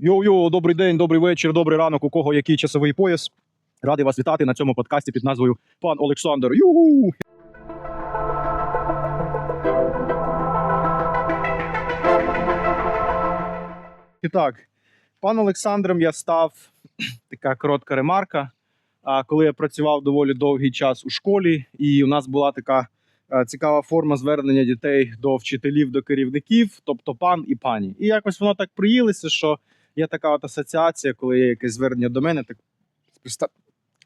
Йо-йо, добрий день, добрий вечір, добрий ранок. У кого який часовий пояс. Радий вас вітати на цьому подкасті під назвою Пан Олександр. Югу! І так, пан Олександром я став така коротка ремарка. Коли я працював доволі довгий час у школі, і у нас була така е, цікава форма звернення дітей до вчителів, до керівників, тобто пан і пані. І якось воно так приїлося, що є така от асоціація, коли є якесь звернення до мене, так з, приста...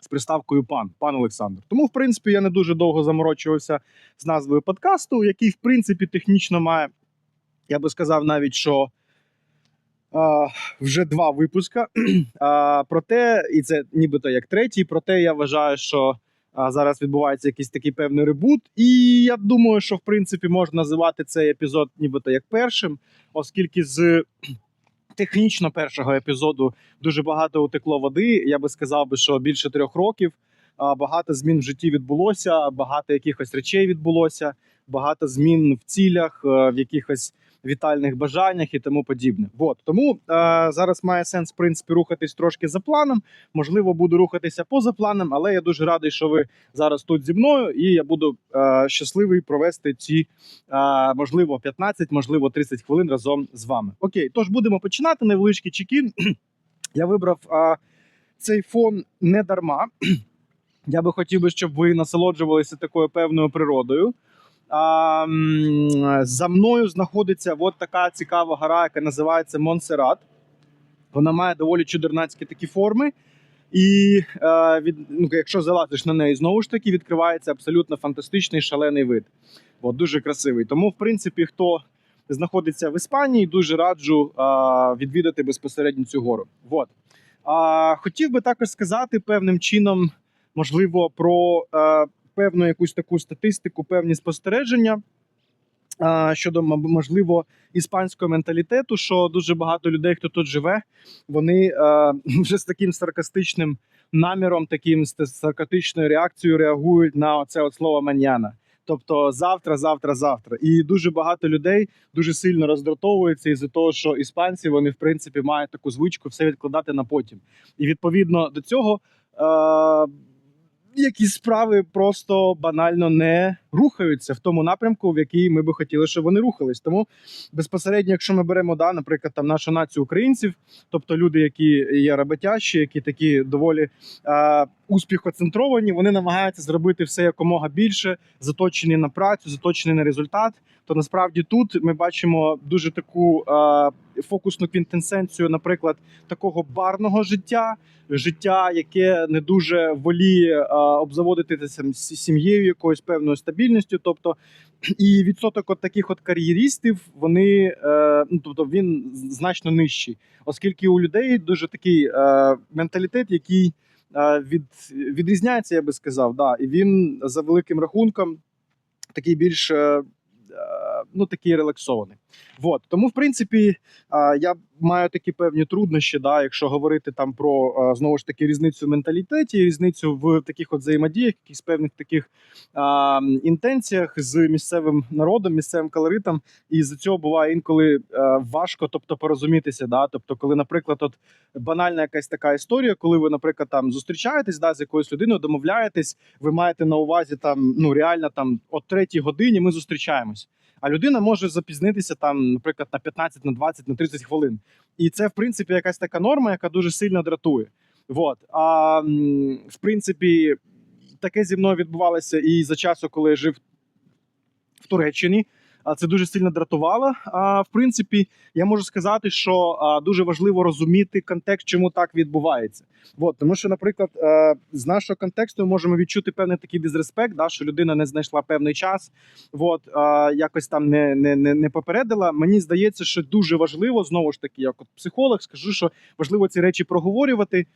з приставкою пан, пан Олександр. Тому, в принципі, я не дуже довго заморочувався з назвою подкасту, який, в принципі, технічно має, я би сказав, навіть що. А, вже два випуска. А, проте, і це нібито як третій, проте я вважаю, що а, зараз відбувається якийсь такий певний ребут. І я думаю, що в принципі можна називати цей епізод нібито як першим, оскільки з технічно першого епізоду дуже багато утекло води. Я би сказав би, що більше трьох років. Багато змін в житті відбулося, багато якихось речей відбулося, багато змін в цілях, е, в якихось вітальних бажаннях і тому подібне. Вот тому е, зараз має сенс в принципі рухатись трошки за планом. Можливо, буду рухатися поза планом, але я дуже радий, що ви зараз тут зі мною, і я буду е, щасливий провести ці е, можливо 15, можливо 30 хвилин разом з вами. Окей, тож будемо починати. Невеличкий чекін. Я вибрав е, цей фон не дарма. Я би хотів би, щоб ви насолоджувалися такою певною природою. За мною знаходиться от така цікава гора, яка називається Монсерат. Вона має доволі чудернацькі такі форми. І е, від, ну, якщо залазиш на неї, знову ж таки відкривається абсолютно фантастичний шалений вид. От, дуже красивий. Тому, в принципі, хто знаходиться в Іспанії, дуже раджу е, відвідати безпосередньо цю гору. От. А, хотів би також сказати певним чином, можливо, про е, певну якусь таку статистику, певні спостереження щодо можливо іспанського менталітету, що дуже багато людей, хто тут живе, вони вже з таким саркастичним наміром, таким саркастичною реакцією реагують на це от слово маньяна. Тобто завтра, завтра, завтра. І дуже багато людей дуже сильно роздратовуються із-за того, що іспанці вони в принципі мають таку звичку все відкладати на потім. І відповідно до цього. Якісь справи просто банально не рухаються в тому напрямку, в який ми би хотіли, щоб вони рухались. Тому безпосередньо, якщо ми беремо да, наприклад, там нашу націю українців, тобто люди, які є роботящі, які такі доволі е, успіхоцентровані, вони намагаються зробити все якомога більше, заточені на працю, заточені на результат. То насправді тут ми бачимо дуже таку е, фокусну квінтесенцію, наприклад, такого барного життя, життя, яке не дуже воліє е, обзаводитися сім'єю якоюсь певною стабільністю. Тобто, і відсоток от таких от кар'єристів, вони е, ну тобто він значно нижчий, оскільки у людей дуже такий е, менталітет, який е, від, відрізняється, я би сказав, да, і він за великим рахунком такий більш. Ну, такий релаксований. Вот. Тому, в принципі, я маю такі певні труднощі, да, якщо говорити там про знову ж таки різницю в менталітеті, різницю в таких от взаємодіях, якихось певних таких а, інтенціях з місцевим народом, місцевим колоритом. І з цього буває інколи важко, тобто порозумітися. Да? Тобто, коли, наприклад, от банальна якась така історія, коли ви, наприклад, там зустрічаєтесь да, з якоюсь людиною, домовляєтесь, ви маєте на увазі там ну реально там о третій годині ми зустрічаємось. А людина може запізнитися там, наприклад, на 15, на 20, на 30 хвилин. І це, в принципі, якась така норма, яка дуже сильно дратує. Вот. А в принципі, таке зі мною відбувалося і за часу, коли я жив в Туреччині. Це дуже сильно дратувало. А в принципі, я можу сказати, що дуже важливо розуміти контекст, чому так відбувається. От, тому що, наприклад, е, з нашого контексту ми можемо відчути певний такий дизреспект, да, що людина не знайшла певний час, от, якось там не, не, не попередила. Мені здається, що дуже важливо знову ж таки, як от психолог, скажу, що важливо ці речі проговорювати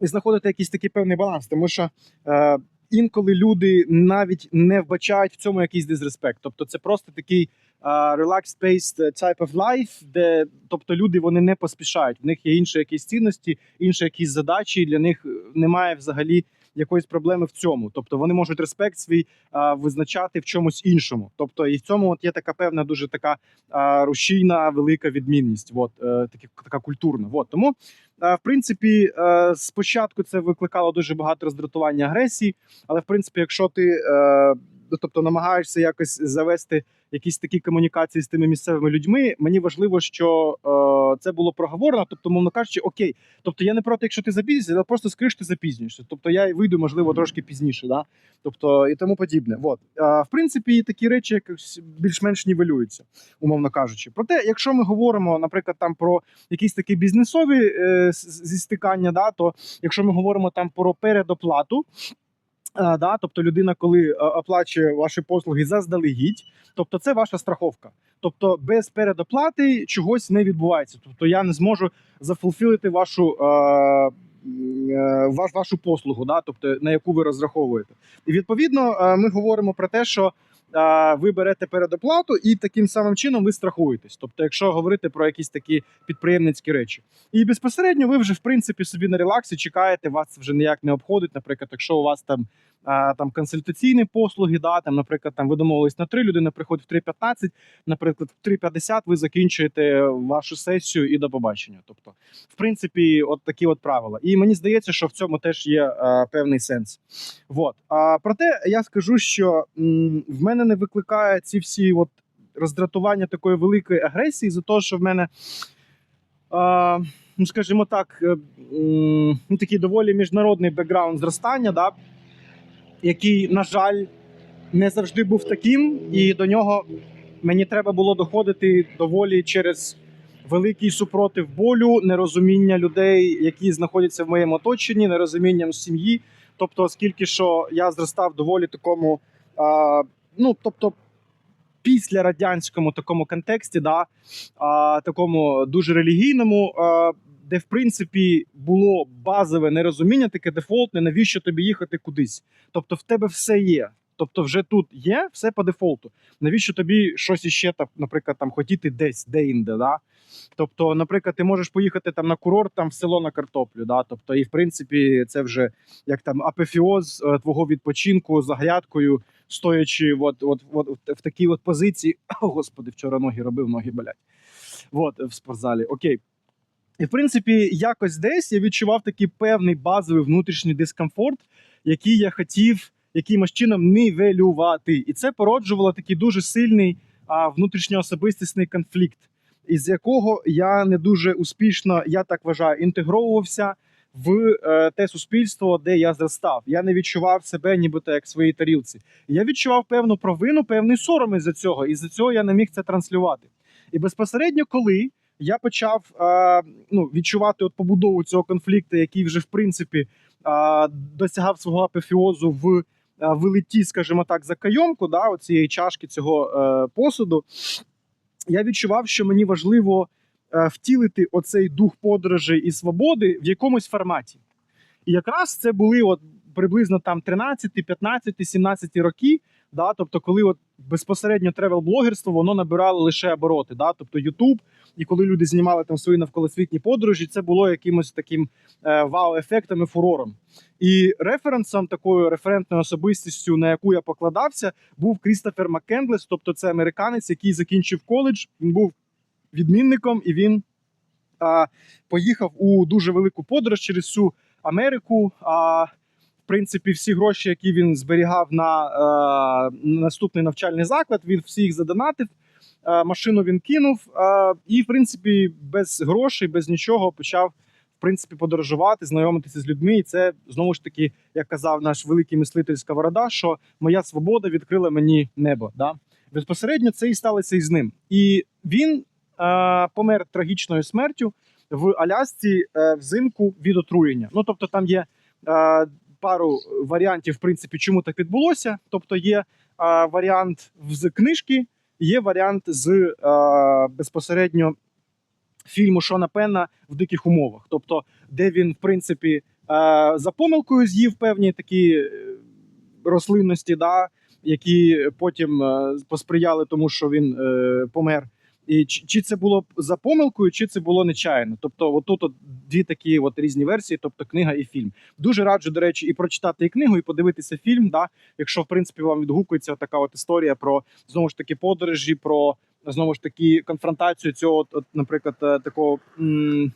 і знаходити якийсь такий певний баланс, тому що. Е, Інколи люди навіть не вбачають в цьому якийсь дизреспект. Тобто, це просто такий uh, relaxed-based type of life, де тобто люди вони не поспішають. В них є інші якісь цінності, інші якісь задачі. і Для них немає взагалі якоїсь проблеми в цьому. Тобто вони можуть респект свій а, визначати в чомусь іншому. Тобто, і в цьому от є така певна дуже така а, рушійна велика відмінність. От е, такі, така культурна. От тому. Е, В принципі, е, спочатку це викликало дуже багато роздратування агресії, але в принципі, якщо ти е, ну, тобто намагаєшся якось завести якісь такі комунікації з тими місцевими людьми, мені важливо, що е, це було проговорено. Тобто, мовно кажучи, окей, тобто я не проти, якщо ти запізнюєшся, але просто скажи, що ти запізнюєшся. Тобто я вийду, можливо, трошки пізніше, да? тобто і тому подібне. От. Е, в принципі, такі речі якось більш-менш нівелюються, умовно кажучи. Проте, якщо ми говоримо, наприклад, там про якісь такі бізнесові е, з- зі стикання, да, то якщо ми говоримо там про передоплату. Е, Да, тобто людина, коли е, оплачує ваші послуги заздалегідь, тобто це ваша страховка. Тобто без передоплати чогось не відбувається. Тобто я не зможу зафулфілити вашу, е, ваш, вашу послугу, да, тобто на яку ви розраховуєте. І відповідно ми говоримо про те, що ви берете передоплату і таким самим чином ви страхуєтесь. Тобто, якщо говорити про якісь такі підприємницькі речі, і безпосередньо ви вже в принципі собі на релаксі чекаєте, вас вже ніяк не обходить. Наприклад, якщо у вас там. А, Там консультаційні послуги, да, там, наприклад, там ви домовились на 3, людина приходить в 3.15, наприклад, в 3.50 ви закінчуєте вашу сесію і до побачення. Тобто, в принципі, от такі от правила. І мені здається, що в цьому теж є е, певний сенс. Вот. А, проте я скажу, що м, в мене не викликає ці всі от роздратування такої великої агресії за те, що в мене. А, Ну, скажімо так, е, такий доволі міжнародний бекграунд зростання, да, який, на жаль, не завжди був таким, і до нього мені треба було доходити доволі через великий супротив болю, нерозуміння людей, які знаходяться в моєму оточенні, нерозумінням сім'ї. Тобто, оскільки що я зростав доволі такому, а, ну тобто. Після радянському такому контексті, да, а, такому дуже релігійному, а, де в принципі було базове нерозуміння, таке дефолтне, навіщо тобі їхати кудись. Тобто, в тебе все є. Тобто, вже тут є все по дефолту. Навіщо тобі щось іще там, наприклад, там хотіти десь, де-інде, да? Тобто, наприклад, ти можеш поїхати там на курорт, там в село на картоплю. Да? Тобто, і в принципі, це вже як там апофіоз е, твого відпочинку за грядкою, стоячи от, от, от, в такій от позиції. О, господи, вчора ноги робив, ноги болять. От в спортзалі. Окей. І в принципі, якось десь я відчував такий певний базовий внутрішній дискомфорт, який я хотів якимось чином нівелювати. І це породжувало такий дуже сильний а, внутрішньоособистісний конфлікт, із якого я не дуже успішно, я так вважаю, інтегровувався в е, те суспільство, де я зростав. Я не відчував себе, нібито як в своїй тарілці. Я відчував певну провину, певний сором із-за цього, і з-за цього я не міг це транслювати. І безпосередньо, коли я почав е, ну, відчувати от побудову цього конфлікту, який вже в принципі е, досягав свого апофіозу в е, вилеті, скажімо так, за кайомку, да, оцієї чашки цього посуду, я відчував, що мені важливо втілити оцей дух подорожі і свободи в якомусь форматі. І якраз це були от приблизно там 13, 15, 17 роки. Да, тобто, коли от безпосередньо тревел-блогерство воно набирало лише обороти. Да, тобто Ютуб, і коли люди знімали там свої навколосвітні подорожі, це було якимось таким е, вау-ефектом і фурором. І референсом, такою референтною особистістю, на яку я покладався, був Крістофер Маккендлес, тобто це американець, який закінчив коледж. Він був відмінником, і він а, поїхав у дуже велику подорож через всю Америку. В принципі, всі гроші, які він зберігав на е, наступний навчальний заклад, він всі їх задонатив. Е, машину він кинув, е, і, в принципі, без грошей, без нічого почав в принципі подорожувати, знайомитися з людьми. І це знову ж таки, як казав наш великий мислитель Сковорода, що моя свобода відкрила мені небо. Да? Безпосередньо це і сталося із ним. І він е, помер трагічною смертю в Алясці е, взимку від отруєння. Ну тобто, там є. Е, Пару варіантів, в принципі, чому так відбулося. Тобто, є е, варіант з книжки, є варіант з е, безпосередньо фільму Шона Пенна в диких умовах. Тобто, де він, в принципі, е, за помилкою з'їв певні такі е, рослинності, да, які потім е, посприяли тому, що він е, помер. І чи, це було за помилкою, чи це було нечаянно. Тобто, отут от дві такі от різні версії, тобто книга і фільм. Дуже раджу, до речі, і прочитати і книгу, і подивитися фільм. Да? Якщо в принципі вам відгукується така от історія про знову ж таки подорожі, про знову ж таки конфронтацію цього, от, наприклад, е, такого м-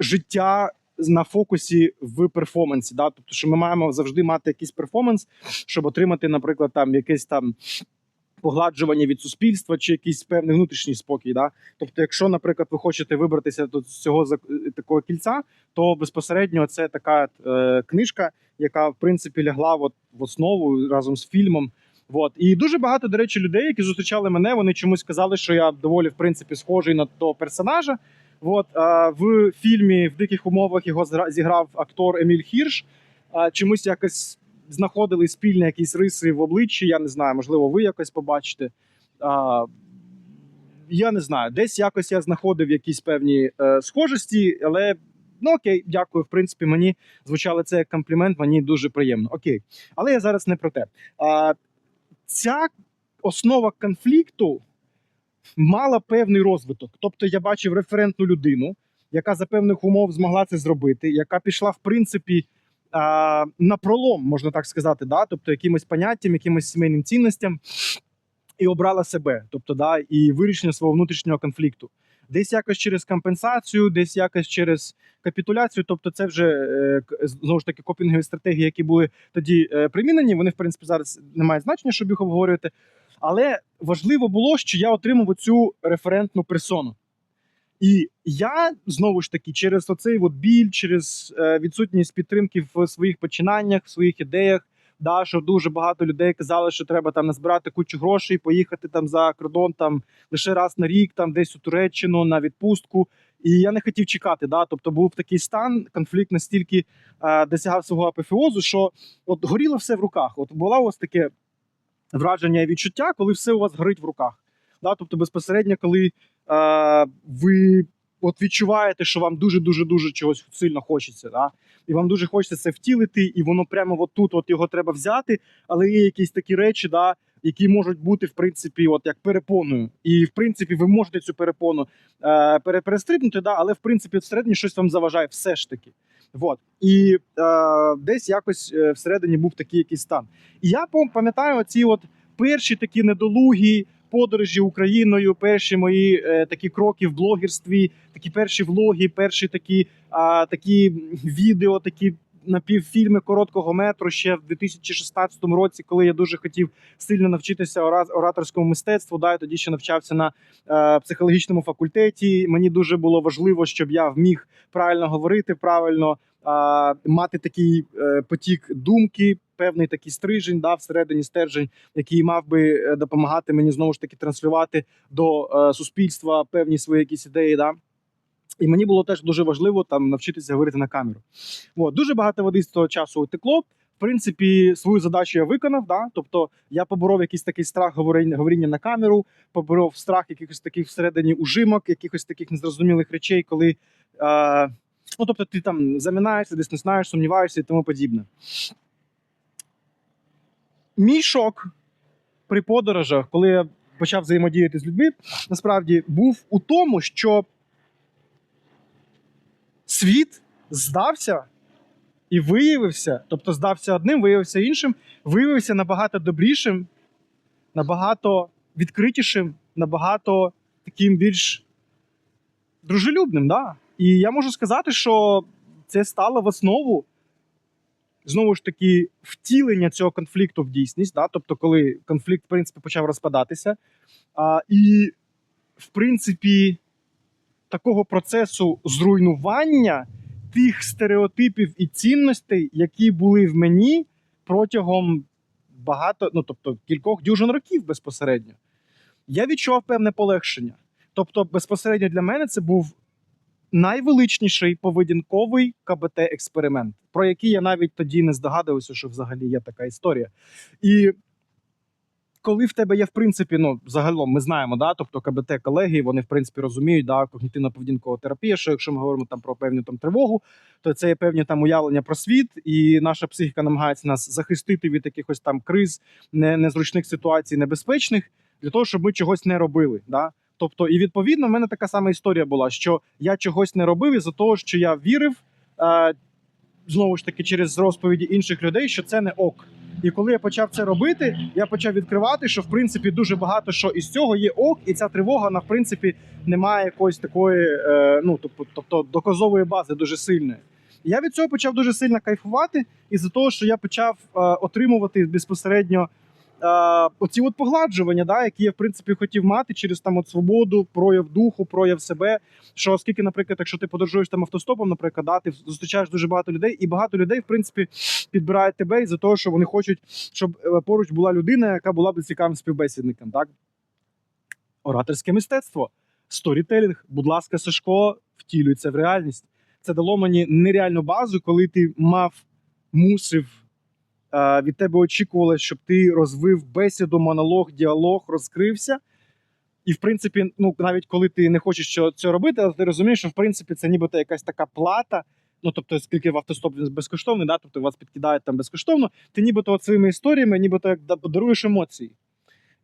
життя на фокусі в перформансі. Да? Тобто, що ми маємо завжди мати якийсь перформанс, щоб отримати, наприклад, там якесь там. Погладжування від суспільства чи якийсь певний внутрішній спокій. Да? Тобто, якщо, наприклад, ви хочете вибратися з цього такого кільця, то безпосередньо це така е, книжка, яка в принципі лягла от в основу разом з фільмом. От. І дуже багато, до речі, людей, які зустрічали мене, вони чомусь сказали, що я доволі в принципі схожий на того персонажа. От, а, в фільмі в диких умовах його зіграв актор Еміль Хірш. А, чомусь якось знаходили спільні якісь риси в обличчі. Я не знаю, можливо, ви якось побачите. А, я не знаю, десь якось я знаходив якісь певні е, схожості, але ну окей, дякую. В принципі, мені звучало це як комплімент, мені дуже приємно. Окей. Але я зараз не про те. А, ця основа конфлікту мала певний розвиток. Тобто, я бачив референтну людину, яка за певних умов змогла це зробити, яка пішла, в принципі, на пролом, можна так сказати, да? тобто якимось поняттям, якимось сімейним цінностям, і обрала себе, тобто, да, і вирішення свого внутрішнього конфлікту. Десь якось через компенсацію, десь якось через капітуляцію. Тобто, це вже е, знову ж таки копінгові стратегії, які були тоді е, примінені. Вони, в принципі, зараз не мають значення, щоб їх обговорювати. Але важливо було, що я отримав цю референтну персону. І я знову ж таки через оцей от біль, через е, відсутність підтримки в своїх починаннях, в своїх ідеях. Да, що дуже багато людей казали, що треба там назбирати кучу грошей, поїхати там за кордон там лише раз на рік, там десь у Туреччину на відпустку. І я не хотів чекати. Да? Тобто був такий стан, конфлікт настільки е, досягав свого апофеозу, що от горіло все в руках. От було вас таке враження і відчуття, коли все у вас горить в руках. Да? Тобто, безпосередньо, коли е, ви от відчуваєте, що вам дуже дуже дуже чогось сильно хочеться, да? і вам дуже хочеться це втілити, і воно прямо от тут от його треба взяти, але є якісь такі речі, да, які можуть бути в принципі, от як перепоною. І в принципі, ви можете цю перепону е, перестрибнути, да, але в принципі всередині щось вам заважає все ж таки. Вот. І е, десь якось е, всередині був такий якийсь стан. І я пам- пам'ятаю ці от перші такі недолугі подорожі Україною, перші мої е, такі кроки в блогерстві, такі перші влоги, перші такі, а, такі відео, такі напівфільми короткого метру ще в 2016 році, коли я дуже хотів сильно навчитися ора- ораторському мистецтву. Да, я тоді ще навчався на е, психологічному факультеті. Мені дуже було важливо, щоб я вміг правильно говорити, правильно е, мати такий е, потік думки, певний такий стрижень, да, всередині стержень, який мав би е, допомагати мені знову ж таки транслювати до е, суспільства певні свої якісь ідеї. Да. І мені було теж дуже важливо там навчитися говорити на камеру. От, дуже багато води з того часу утекло. В принципі, свою задачу я виконав. Да? Тобто я поборов якийсь такий страх говоріння, на камеру, поборов страх якихось таких всередині ужимок, якихось таких незрозумілих речей, коли ну, тобто, ти там заминаєшся, десь не знаєш, сумніваєшся і тому подібне. Мій шок при подорожах, коли я почав взаємодіяти з людьми, насправді був у тому, що світ здався і виявився, тобто здався одним, виявився іншим, виявився набагато добрішим, набагато відкритішим, набагато таким більш дружелюбним. Да? І я можу сказати, що це стало в основу. Знову ж таки, втілення цього конфлікту в дійсність, да? тобто, коли конфлікт, в принципі, почав розпадатися. А, і, в принципі, такого процесу зруйнування тих стереотипів і цінностей, які були в мені протягом багато, ну тобто кількох дюжин років безпосередньо. Я відчував певне полегшення. Тобто, безпосередньо для мене це був найвеличніший поведінковий КБТ-експеримент, про який я навіть тоді не здогадувався, що взагалі є така історія. І коли в тебе є, в принципі, ну загалом ми знаємо, да, тобто КБТ колеги, вони в принципі розуміють, да, когнітивно-поведінкова терапія, що якщо ми говоримо там про певну там тривогу, то це є певні там уявлення про світ, і наша психіка намагається нас захистити від якихось там криз, незручних ситуацій, небезпечних. для того, щоб ми чогось не робили. Да? Тобто, і відповідно, в мене така сама історія була, що я чогось не робив із-за того, що я вірив е, знову ж таки через розповіді інших людей, що це не ок. І коли я почав це робити, я почав відкривати, що в принципі дуже багато що із цього є ок, і ця тривога, вона в принципі не має якоїсь такої, е, ну тобто, тобто доказової бази дуже сильної. Я від цього почав дуже сильно кайфувати, із-за того, що я почав е, отримувати безпосередньо оці от погладжування, да, які я в принципі хотів мати через там от свободу, прояв духу, прояв себе. Що оскільки, наприклад, якщо ти подорожуєш там автостопом, наприклад, да, ти зустрічаєш дуже багато людей, і багато людей, в принципі, підбирають тебе із-за того, що вони хочуть, щоб е, поруч була людина, яка була б цікавим співбесідником. Так? Ораторське мистецтво, сторітелінг, будь ласка, Сашко, втілюється в реальність. Це дало мені нереальну базу, коли ти мав, мусив. Е, Від тебе очікували, щоб ти розвив бесіду, монолог, діалог, розкрився. І, в принципі, ну навіть коли ти не хочеш цього робити, але ти розумієш, що в принципі це нібито якась така плата. Ну, тобто, оскільки в автостоп він безкоштовний, да, тобто вас підкидають там безкоштовно, ти нібито своїми історіями, нібито як да- даруєш емоції.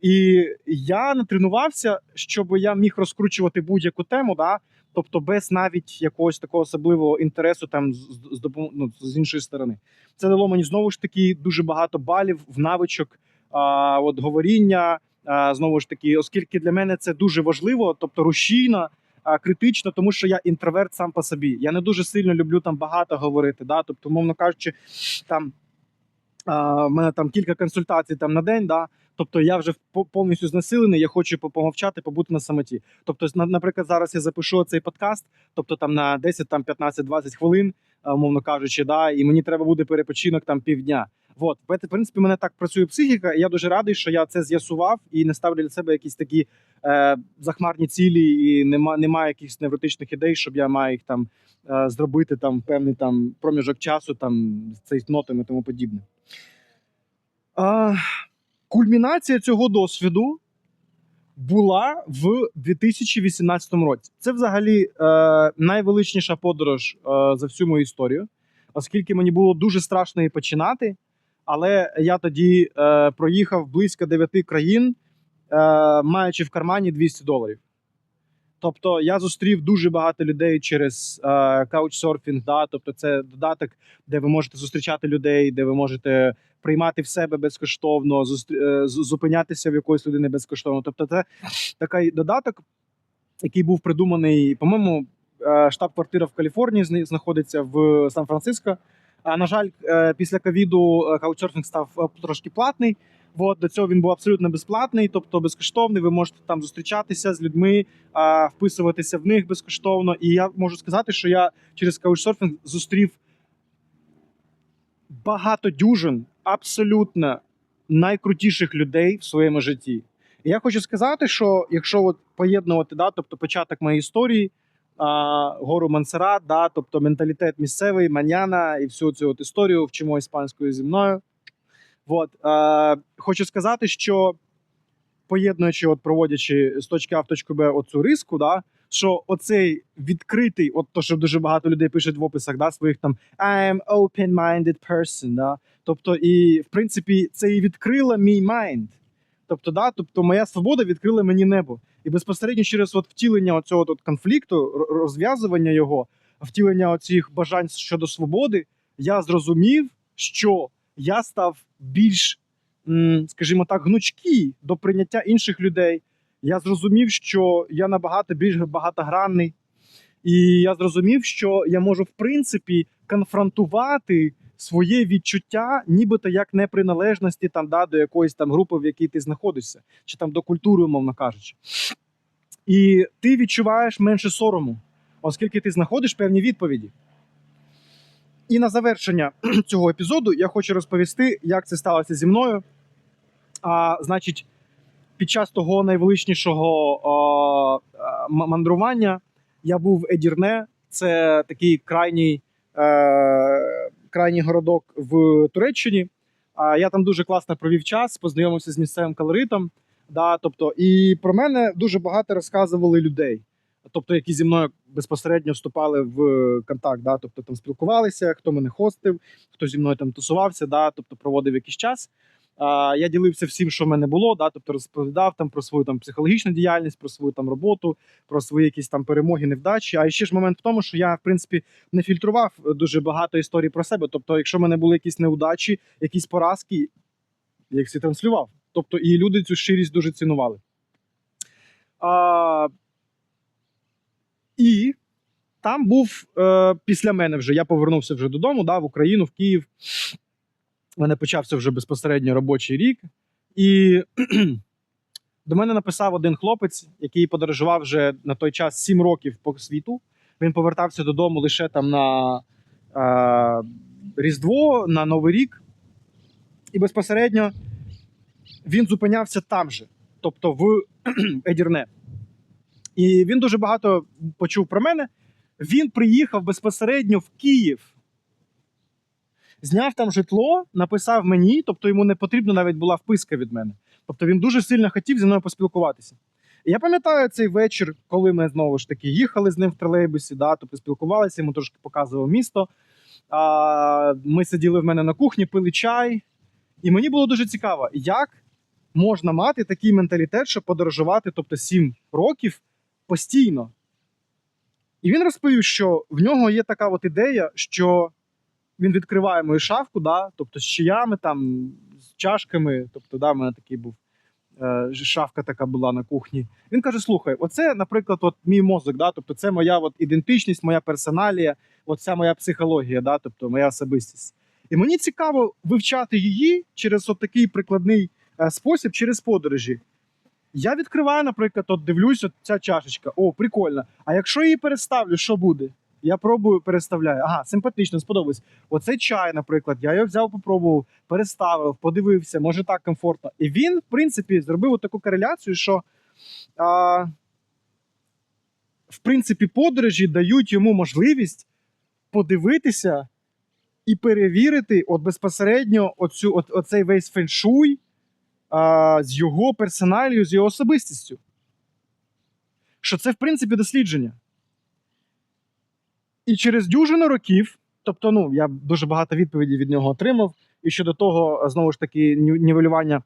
І я натренувався, щоб я міг розкручувати будь-яку тему, да, тобто без навіть якогось такого особливого інтересу там з, з, ну, з іншої сторони. Це дало мені знову ж таки дуже багато балів в навичок а, от, говоріння. А, знову ж таки, оскільки для мене це дуже важливо, тобто рушійно, а, критично, тому що я інтроверт сам по собі. Я не дуже сильно люблю там багато говорити. Да? Тобто, умовно кажучи, там в мене там кілька консультацій там на день. Да? Тобто я вже повністю знесилений, я хочу помовчати, побути на самоті. Тобто, наприклад, зараз я запишу цей подкаст, тобто там на 10, там 15-20 хвилин, а, умовно кажучи, да, і мені треба буде перепочинок там півдня. От, в принципі, мене так працює психіка, і я дуже радий, що я це з'ясував і не ставлю для себе якісь такі е, захмарні цілі, і нема, немає якихось невротичних ідей, щоб я маю їх там е, зробити там певний там проміжок часу, там з цей нотами і тому подібне. А, кульмінація цього досвіду була в 2018 році. Це взагалі е, найвеличніша подорож е, за всю мою історію, оскільки мені було дуже страшно її починати. Але я тоді е, проїхав близько 9 країн, е, маючи в кармані 200 доларів. Тобто я зустрів дуже багато людей через е, Couchsurfing, да? тобто це додаток, де ви можете зустрічати людей, де ви можете приймати в себе безкоштовно, зустр... е, зупинятися в якоїсь людини безкоштовно. Тобто, це такий додаток, який був придуманий, по-моєму, е, штаб-квартира в Каліфорнії зна- знаходиться в Сан-Франциско. А на жаль, е, після ковіду е, каучсерфінг став е, трошки платний. От, до цього він був абсолютно безплатний, тобто безкоштовний. Ви можете там зустрічатися з людьми, а, вписуватися в них безкоштовно. І я можу сказати, що я через каучсерфінг зустрів багато дюжин абсолютно найкрутіших людей в своєму житті. І я хочу сказати, що якщо от поєднувати, да, тобто початок моєї історії, а, гору Мансерат, да, тобто менталітет місцевий, маньяна і всю цю от історію вчимо іспанською зі мною. От, е, хочу сказати, що поєднуючи, от проводячи з точки А в точку Б оцю риску, да, що оцей відкритий, от то, що дуже багато людей пишуть в описах да, своїх там I am open-minded person. Да? Тобто, і в принципі, це і відкрило мій майнд. Тобто, да, тобто моя свобода відкрила мені небо. І безпосередньо через от втілення оцього от конфлікту, розв'язування його, втілення оцих бажань щодо свободи, я зрозумів, що я став більш, скажімо так, гнучкий до прийняття інших людей. Я зрозумів, що я набагато більш багатогранний, і я зрозумів, що я можу в принципі конфронтувати своє відчуття, нібито як неприналежності там да, до якоїсь там групи, в якій ти знаходишся, чи там до культури, умовно кажучи. І ти відчуваєш менше сорому, оскільки ти знаходиш певні відповіді. І на завершення цього епізоду я хочу розповісти, як це сталося зі мною. А, значить, під час того найвеличнішого а, мандрування я був в Едірне, це такий крайній, е, крайній городок в Туреччині. А я там дуже класно провів час, познайомився з місцевим колоритом. Да, тобто, і про мене дуже багато розказували людей, тобто, які зі мною безпосередньо вступали в контакт, да, тобто там спілкувалися, хто мене хостив, хто зі мною там тусувався, да, тобто проводив якийсь час. А, я ділився всім, що в мене було, да, тобто розповідав там про свою там психологічну діяльність, про свою там роботу, про свої якісь там перемоги, невдачі. А ще ж момент в тому, що я, в принципі, не фільтрував дуже багато історій про себе. Тобто, якщо в мене були якісь неудачі, якісь поразки, я всі транслював. Тобто, і люди цю щирість дуже цінували. А, і там був е, після мене вже. Я повернувся вже додому, да, в Україну, в Київ. У мене почався вже безпосередньо робочий рік. І до мене написав один хлопець, який подорожував вже на той час 7 років по світу. Він повертався додому лише там на е, Різдво, на Новий рік. І безпосередньо він зупинявся там же, тобто в Едірне. І він дуже багато почув про мене. Він приїхав безпосередньо в Київ. Зняв там житло, написав мені, тобто йому не потрібна навіть була вписка від мене. Тобто він дуже сильно хотів зі мною поспілкуватися. Я пам'ятаю цей вечір, коли ми знову ж таки їхали з ним в тролейбусі, да, тобто спілкувалися, йому трошки показував місто. А, ми сиділи в мене на кухні, пили чай. І мені було дуже цікаво, як можна мати такий менталітет, щоб подорожувати, тобто 7 років постійно. І він розповів, що в нього є така от ідея, що він відкриває мою шафку, да, тобто з чаями, там, з чашками. Тобто, да, в мене такий був е, шафка така була на кухні. Він каже: слухай, оце, наприклад, от мій мозок, да, тобто це моя от ідентичність, моя персоналія, оця моя психологія, да, тобто моя особистість. І мені цікаво вивчати її через от такий прикладний е, спосіб, через подорожі. Я відкриваю, наприклад, от дивлюсь, от ця чашечка. О, прикольно. А якщо її переставлю, що буде? Я пробую, переставляю. Ага, симпатично, сподобалось. Оцей чай, наприклад, я його взяв, попробував, переставив, подивився, може так комфортно. І він, в принципі, зробив таку кореляцію, що а, в принципі подорожі дають йому можливість подивитися і перевірити от безпосередньо оцю, от, оцей весь феншуй а, з його персоналією, з його особистістю. Що це, в принципі, дослідження. І через дюжину років, тобто, ну, я дуже багато відповідей від нього отримав, і щодо того, знову ж таки, нівелювання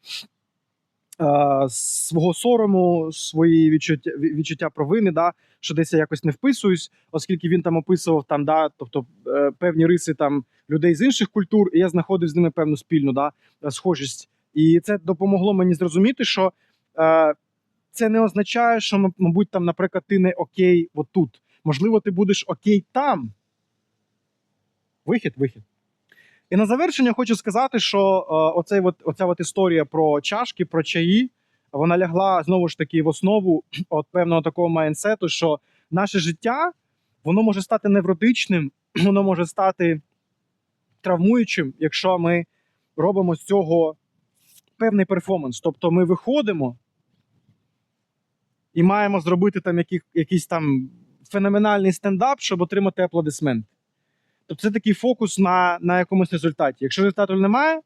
е, свого сорому, свої відчуття, відчуття провини, да, що десь я якось не вписуюсь, оскільки він там описував там, да, тобто, е, певні риси там, людей з інших культур, і я знаходив з ними певну спільну да, схожість. І це допомогло мені зрозуміти, що е, це не означає, що, мабуть, там, наприклад, ти не окей отут. Можливо, ти будеш окей там. Вихід, вихід. І на завершення хочу сказати, що е, оцей от, оця от історія про чашки, про чаї, вона лягла знову ж таки в основу от певного такого майнсету, що наше життя воно може стати невротичним, воно може стати травмуючим, якщо ми робимо з цього певний перформанс. Тобто ми виходимо і маємо зробити там який, якийсь там феноменальний стендап, щоб отримати аплодисмент. Тобто це такий фокус на, на якомусь результаті. Якщо результату немає,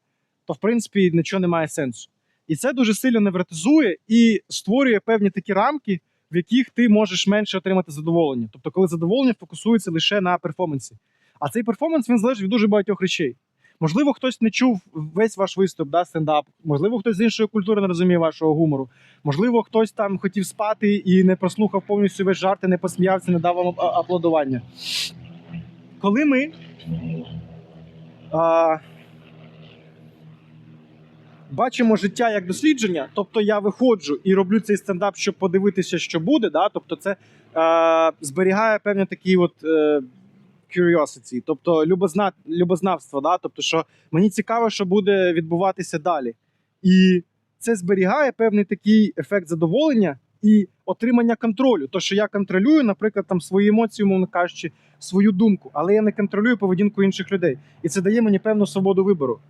то в принципі нічого не має сенсу. І це дуже сильно невротизує і створює певні такі рамки, в яких ти можеш менше отримати задоволення. Тобто, коли задоволення фокусується лише на перформансі. А цей перформанс він залежить від дуже багатьох речей. Можливо, хтось не чув весь ваш виступ, да, стендап. Можливо, хтось з іншої культури не розуміє вашого гумору. Можливо, хтось там хотів спати і не прослухав повністю весь жарт, і не посміявся, не дав вам аплодування. Коли ми а, бачимо життя як дослідження, тобто я виходжу і роблю цей стендап, щоб подивитися, що буде. Да? Тобто, це а, зберігає певний такий от. Е, curiosity, тобто любозна, любознавство, да? тобто, що мені цікаво, що буде відбуватися далі. І це зберігає певний такий ефект задоволення і отримання контролю. То, що я контролюю, наприклад, там свої емоції, умовно кажучи, свою думку, але я не контролюю поведінку інших людей. І це дає мені певну свободу вибору.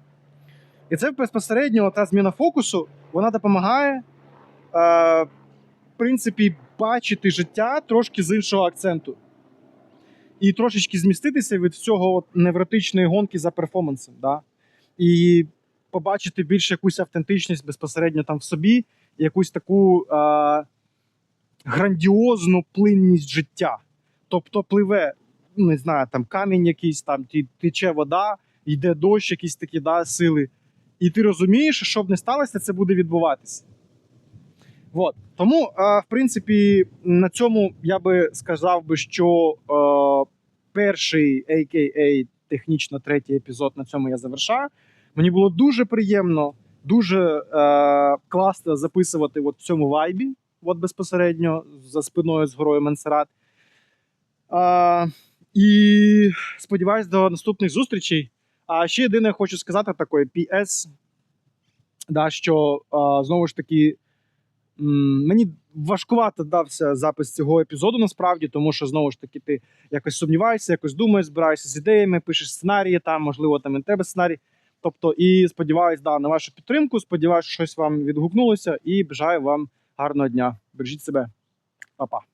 І це безпосередньо та зміна фокусу, вона допомагає, е, в принципі, бачити життя трошки з іншого акценту. І трошечки зміститися від цього от невротичної гонки за перформансом. Да? І побачити більш якусь автентичність безпосередньо там в собі, якусь таку е, грандіозну плинність життя. Тобто пливе, не знаю, там камінь якийсь, там тече вода, йде дощ, якісь такі да, сили. і ти розумієш, що щоб не сталося, це буде відбуватися. От. Тому, е, в принципі, на цьому я би сказав би, що е, перший AKA технічно третій епізод на цьому я завершаю. Мені було дуже приємно, дуже е, класно записувати от в цьому вайбі, от безпосередньо за спиною з горою Монсеррат. Е, і сподіваюсь, до наступних зустрічей. А ще єдине хочу сказати такое PS, да, що е, знову ж таки. Мені важкувато дався запис цього епізоду насправді, тому що знову ж таки ти якось сумніваєшся, якось думаєш, збираєшся з ідеями, пишеш сценарії, там, можливо, там і тебе сценарій. Тобто, і сподіваюсь, да, на вашу підтримку. Сподіваюсь, що щось вам відгукнулося, і бажаю вам гарного дня. Бережіть себе, Па-па.